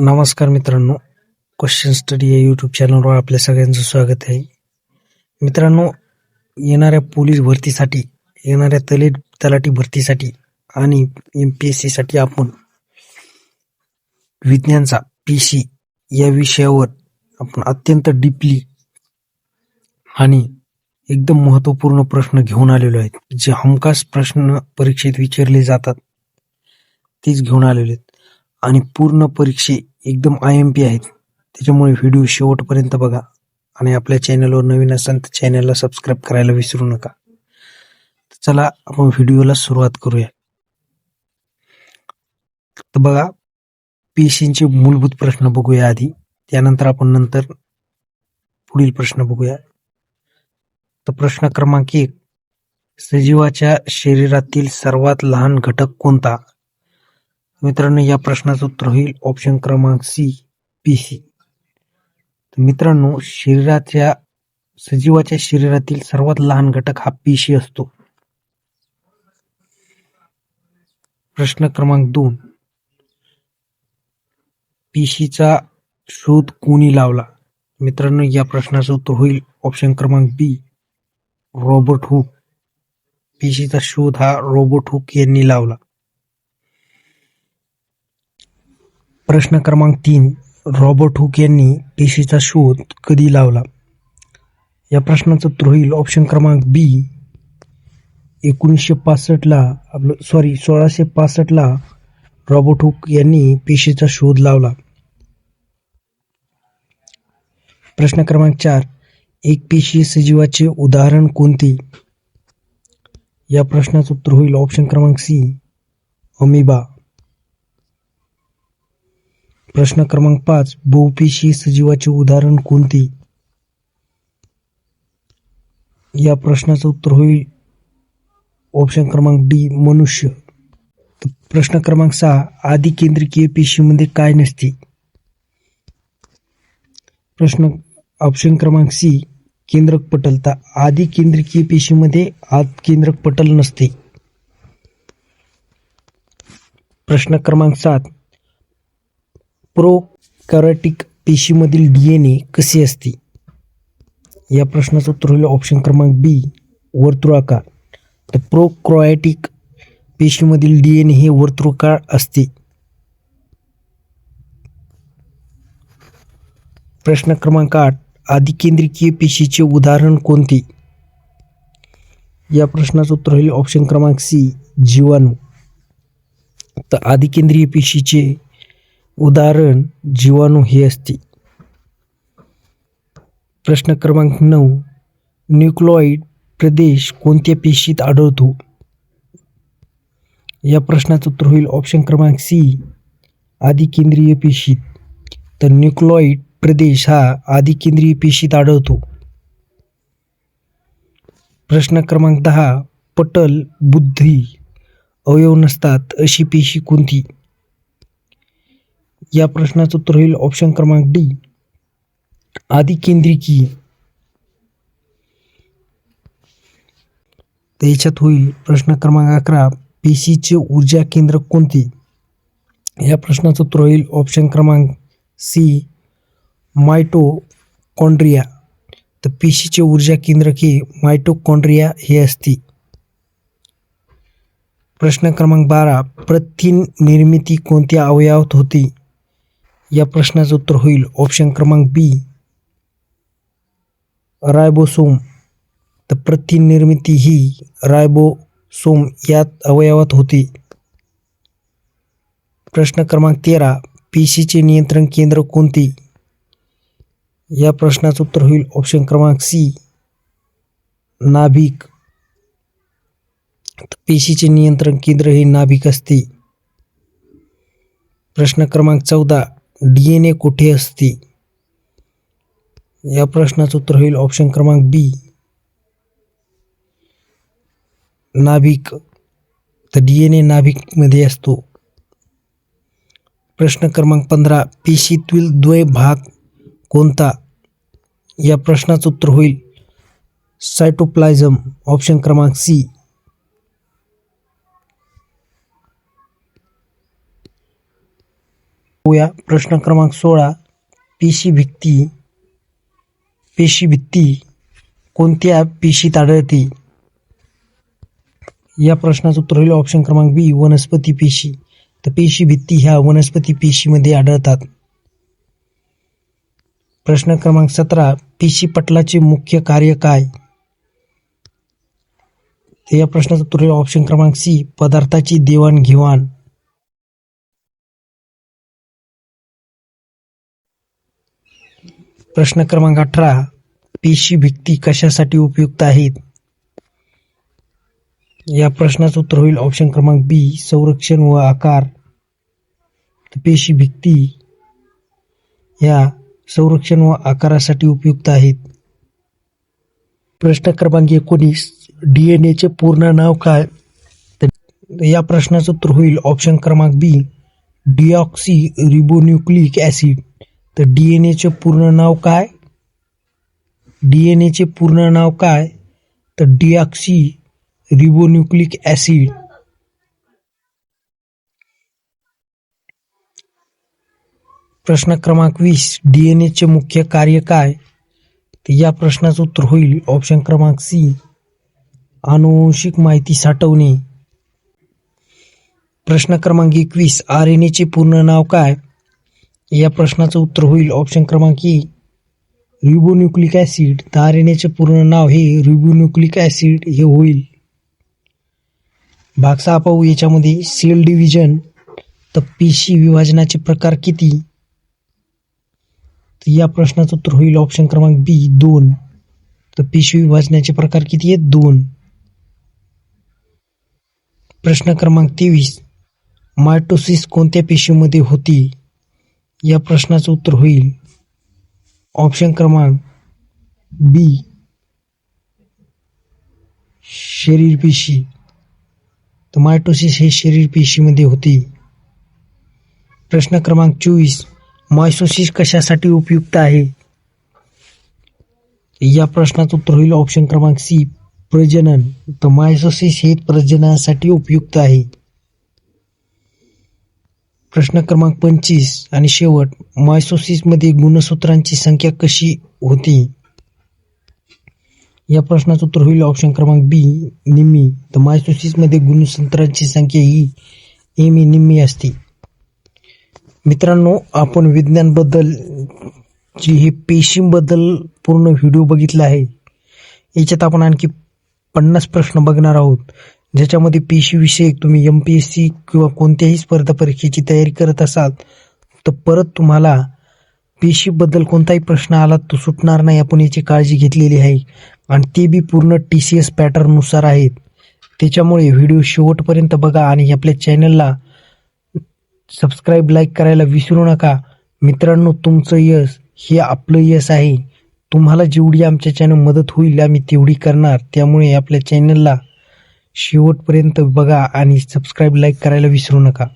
नमस्कार मित्रांनो. Question study या यूट्यूब चॅनलवर आपल्या सगळ्यांचं स्वागत आहे. मित्रांनो येणाऱ्या पोलीस भरतीसाठी येणाऱ्या तले तलाठी भरतीसाठी आणि एम पी एस सीसाठी आपण विज्ञानचा पी सी या विषयावर आपण अत्यंत डीपली आणि एकदम महत्त्वपूर्ण प्रश्न घेऊन आलेलो आहेत. जे हमखास प्रश्न परीक्षेत विचारले जातात तेच घेऊन आलेले आहेत. आणि पूर्ण परीक्षे एकदम आय एम पी आहेत. त्याच्यामुळे व्हिडिओ शेवटपर्यंत बघा. आणि आपल्या चॅनलवर नवीन असाल तर चॅनलला सबस्क्राईब करायला विसरू नका. चला आपण व्हिडिओला सुरुवात करूया. तर बघा पेशींचे मूलभूत प्रश्न बघूया आधी. त्यानंतर आपण नंतर पुढील प्रश्न बघूया. तर प्रश्न क्रमांक एक सजीवाच्या शरीरातील सर्वात लहान घटक कोणता? मित्रांनो या प्रश्नाचं उत्तर होईल ऑप्शन क्रमांक सी पी सी मित्रांनो शरीराच्या सजीवाच्या शरीरातील सर्वात लहान घटक हा पेशी असतो. प्रश्न क्रमांक दोन. पेशीचा शोध कोणी लावला? मित्रांनो या प्रश्नाचं उत्तर होईल ऑप्शन क्रमांक बी रॉबर्ट हुक पेशीचा शोध हा रॉबर्ट हुक यांनी लावला. प्रश्न क्रमांक तीन रॉबर्ट हुक यांनी पेशीचा शोध कधी लावला? या प्रश्नाचं उत्तर होईल ऑप्शन क्रमांक बी एकोणीसशे पासष्टला आपलं सॉरी सोळाशे पासष्टला रॉबर्ट हुक यांनी पेशीचा शोध लावला. प्रश्न क्रमांक चार एक पेशी सजीवाचे उदाहरण कोणते? या प्रश्नाचं उत्तर होईल ऑप्शन क्रमांक सी अमिबा. प्रश्न क्रमांक पाच बहुपेशी सजीवाचे उदाहरण कोणते? या प्रश्नाचं उत्तर होईल ऑप्शन क्रमांक डी मनुष्य. प्रश्न क्रमांक सहा आधी केंद्रकीय पेशीमध्ये काय नसते? प्रश्न ऑप्शन क्रमांक सी केंद्रक पटल तर आधी केंद्रकीय पेशीमध्ये आत केंद्रक पटल नसते. प्रश्न क्रमांक सात प्रोकॅरोटिक पेशीमधील डीएनए कसे असते? या प्रश्नाचं उत्तर होईल ऑप्शन क्रमांक बी वर्तुळाकार. तर प्रोक्रॉयटिक पेशीमधील डीएनए हे वर्तुळाकार असते. प्रश्न क्रमांक आठ आदिकेंद्रिकीय पेशीचे उदाहरण कोणते? या प्रश्नाचं उत्तर होईल ऑप्शन क्रमांक सी जीवाणू. तर आदिकेंद्रीय पेशीचे उदाहरण जीवाणू ही असते. प्रश्न क्रमांक नऊ. न्यूक्लॉइड प्रदेश कोणत्या पेशीत आढळतो? या प्रश्नाचं उत्तर होईल ऑप्शन क्रमांक सी. आदिकेंद्रीय पेशीत. तर न्यूक्लॉइड प्रदेश हा आदिकेंद्रीय पेशीत आढळतो. प्रश्न क्रमांक दहा. पटल बुद्धी अवयव नसतात अशी पेशी कोणती? या प्रश्नाचं उत्तर होईल ऑप्शन क्रमांक डी आदिकेंद्रिकी. तर याच्यात होईल प्रश्न क्रमांक अकरा पेशीचे ऊर्जा केंद्र कोणते? या प्रश्नाचं उत्तर होईल ऑप्शन क्रमांक सी मायटोकॉन्ड्रिया तर पेशीचे ऊर्जा केंद्र हे मायटोकॉन्ड्रिया हे असते. प्रश्न क्रमांक बारा प्रथिन निर्मिती कोणत्या अवयवात होते? या प्रश्नाचं उत्तर होईल. ऑप्शन क्रमांक बी रायबोसोम. तर प्रथिन निर्मिती ही रायबोसोम या अवयवात होते. प्रश्न क्रमांक तेरा. पेशीचे नियंत्रण केंद्र कोणते? या प्रश्नाचं उत्तर होईल. ऑप्शन क्रमांक सी नाभिक. पेशीचे नियंत्रण केंद्र हे नाभिक असते. प्रश्न क्रमांक चौदा. डी एन ए कुठे असते? या प्रश्नाचं उत्तर होईल ऑप्शन क्रमांक बी नाभिक. तर डी एन ए असतो. प्रश्न क्रमांक पंधरा. पेशीतील द्वय भाग कोणता? या प्रश्नाचं उत्तर होईल सायटोप्लाझम ऑप्शन क्रमांक सी बघूया प्रश्न क्रमांक सोळा. पेशी भित्ती. पेशी भित्ती कोणत्या पेशीत आढळते? या प्रश्नाचं उत्तर होईल ऑप्शन क्रमांक बी वनस्पती पेशी. तर पेशी भित्ती ह्या वनस्पती पेशीमध्ये आढळतात. प्रश्न क्रमांक सतरा. पेशी पटलाचे मुख्य कार्य काय? तर या प्रश्नाचं उत्तर होईल ऑप्शन क्रमांक सी पदार्थाची देवाणघेवाण. प्रश्न क्रमांक अठरा पेशी भित्ती कशासाठी उपयुक्त आहेत? या प्रश्नाचं उत्तर होईल ऑप्शन क्रमांक बी संरक्षण व आकार. पेशी भित्ती या संरक्षण व आकारासाठी उपयुक्त आहेत. प्रश्न क्रमांक एकोणीस डीएनएचे पूर्ण नाव काय? तर या प्रश्नाचं उत्तर होईल ऑप्शन क्रमांक बी डिऑक्सी रिबोन्युक्लिक ॲसिड तर डीएनएचे पूर्ण नाव काय? डीएनएचे पूर्ण नाव काय? तर डिऑक्सी रिबोन्युक्लिक ॲसिड प्रश्न क्रमांक वीस डीएनएचे मुख्य कार्य काय? तर या प्रश्नाचं उत्तर होईल ऑप्शन क्रमांक सी अनुवंशिक माहिती साठवणे. प्रश्न क्रमांक एकवीस आर एन एचे पूर्ण नाव काय? या प्रश्नाचं उत्तर होईल. ऑप्शन क्रमांक ई रिबोन्युक्लिक ॲसिड तर पूर्ण नाव हे रिबोन्युक्लिक ॲसिड हे होईल. भाग सहा पाहू. याच्यामध्ये सेल डिव्हिजन तर पेशी विभाजनाचे प्रकार किती? तर या प्रश्नाचं उत्तर होईल. ऑप्शन क्रमांक बी दोन. तर पेशी विभाजनाचे प्रकार किती आहेत? दोन. प्रश्न क्रमांक तेवीस. मायटोसिस कोणत्या पेशीमध्ये होती? या प्रश्नाचं उत्तर होईल. ऑप्शन क्रमांक बी शरीर पेशी. तर मायटोसिस हे शरीर पेशीमध्ये होते. प्रश्न क्रमांक चोवीस. मायसोसिस कशासाठी उपयुक्त आहे? या प्रश्नाचं उत्तर होईल. ऑप्शन क्रमांक सी प्रजनन. तर मायसोसिस हे प्रजननासाठी उपयुक्त आहे. प्रश्न क्रमांक पंचवीस आणि शेवट मायसोसिसमध्ये गुणसूत्रांची संख्या कशी होती? या प्रश्नाचं उत्तर होईल ऑप्शन क्रमांक बी निम्मी. तर मायसोसिसमध्ये गुणसूत्रांची संख्या ही एम e, निम्मी असते. मित्रांनो आपण विज्ञानबद्दल जी हे पेशींबद्दल पूर्ण व्हिडिओ बघितला आहे. याच्यात आपण आणखी पन्नास प्रश्न बघणार आहोत. ज्याच्यामध्ये पेशीविषयक तुम्ही एम पी एस सी किंवा कोणत्याही स्पर्धा परीक्षेची तयारी करत असाल तर परत तुम्हाला पेशीबद्दल कोणताही प्रश्न आला तो सुटणार नाही. आपण याची काळजी घेतलेली आहे. आणि ते बी पूर्ण टी सी एस पॅटर्ननुसार आहेत. त्याच्यामुळे व्हिडिओ शेवटपर्यंत बघा आणि आपल्या चॅनलला सबस्क्राईब लाईक करायला विसरू नका. मित्रांनो तुमचं यश हे आपलं यश आहे. तुम्हाला जेवढी आमच्या चॅनल मदत होईल आम्ही तेवढी करणार. त्यामुळे आपल्या चॅनलला शेवटपर्यंत बघा आणि सबस्क्राईब लाईक करायला विसरू नका.